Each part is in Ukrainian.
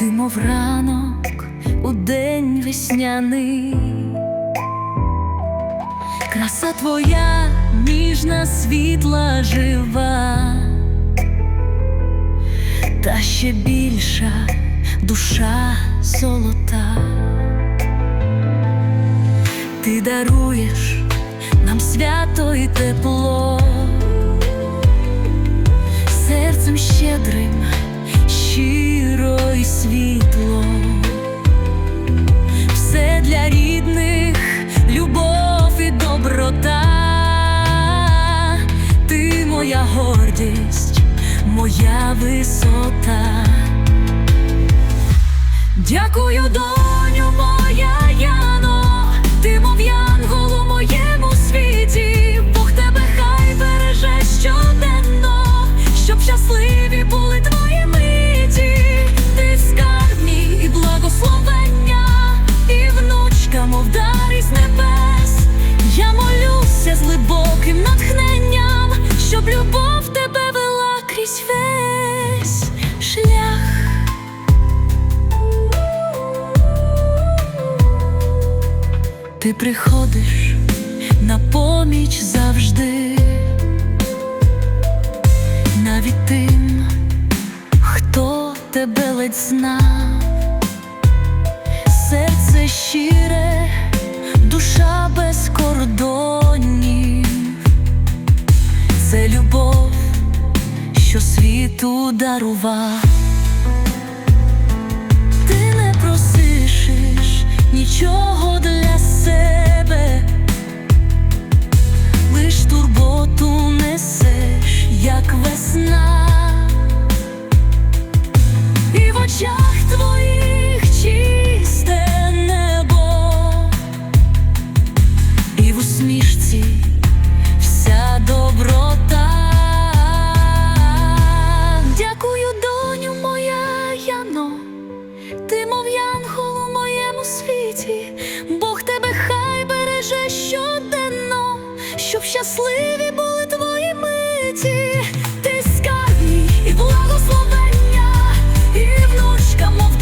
ти мов ранок у день весняний, краса твоя ніжна, світла, жива, та ще більша душа золота. Ти даруєш нам свято і тепло, серцем щедрим, щиро і світло, все для рідних, любов і доброта, ти моя гордість, моя висота. Дякую, доню моя Яно, щоб любов тебе вела крізь весь шлях. Ти приходиш на поміч завжди, навіть тим, хто тебе ледь знав, серце щире, душа світу дарував. Щасливі були твої миті, ти скарб і благословення, і внучка, мов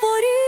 for you.